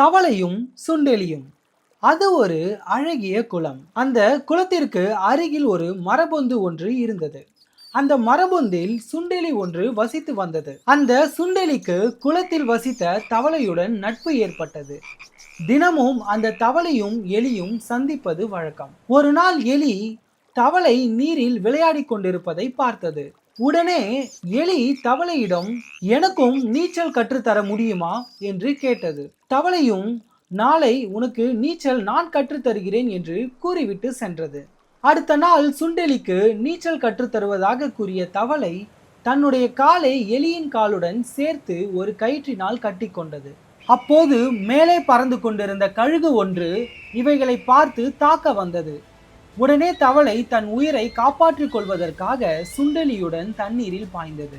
தவளையும் சுண்டெலியும். அது ஒரு அழகிய குளம். அந்த குளத்திற்கு அருகில் ஒரு மரபொந்து ஒன்று இருந்தது. அந்த மரபொந்தில் சுண்டெலி ஒன்று வசித்து வந்தது. அந்த சுண்டெலிக்கு குளத்தில் வசித்த தவளையுடன் நட்பு ஏற்பட்டது. தினமும் அந்த தவளையும் எலியும் சந்திப்பது வழக்கம். ஒரு நாள் எலி தவளை நீரில் விளையாடிக் கொண்டிருப்பதை பார்த்தது. உடனே எலி தவளையிடம் எனக்கும் நீச்சல் கற்றுத்தர முடியுமா? என்று கேட்டது. தவளையும் நாளை உனக்கு நீச்சல் நான் கற்றுத் தருகிறேன் என்று கூறிவிட்டு சென்றது. அடுத்த நாள் சுண்டெலிக்கு நீச்சல் கற்றுத் தருவதாக கூறிய தவளை தன்னுடைய காலை எலியின் காலுடன் சேர்த்து ஒரு கயிற்றினால் கட்டிக்கொண்டது அப்போது மேலே பறந்து கொண்டிருந்த கழுகு ஒன்று இவைகளை பார்த்து தாக்க வந்தது. உடனே தவளை தன் உயிரை காப்பாற்றிக் கொள்வதற்காக சுண்டெலியுடன் தண்ணீரில் பாய்ந்தது.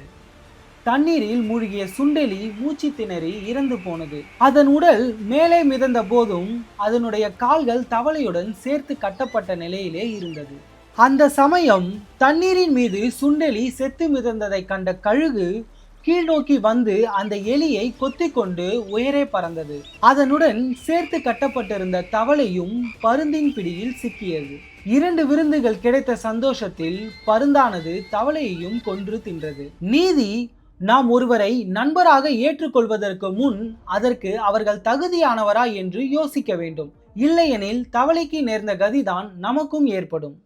தண்ணீரில் மூழ்கிய சுண்டெலி மூச்சு திணறி இறந்து போனது. அதன் உடல் மேலே மிதந்த போதும் அதனுடைய கால்கள் தவளையுடன் சேர்த்து கட்டப்பட்ட நிலையிலே இருந்தது. அந்த சமயம் தண்ணீரின் மீது சுண்டெலி செத்து மிதந்ததை கண்ட கழுகு கீழ்நோக்கி வந்து அந்த எலியை கொத்தி கொண்டு உயரே பறந்தது. அதனுடன் சேர்த்து கட்டப்பட்டிருந்த தவளையும் பருந்தின் பிடியில் சிக்கியது. இரண்டு விருந்துகள் கிடைத்த சந்தோஷத்தில் பருந்தானது தவளையையும் கொன்று தின்றது. நீதி நாம் ஒருவரை நண்பராக ஏற்றுக்கொள்வதற்கு முன் அதற்கு அவர்கள் தகுதியானவரா என்று யோசிக்க வேண்டும். இல்லையெனில் தவளைக்கு நேர்ந்த கதிதான் நமக்கும் ஏற்படும்.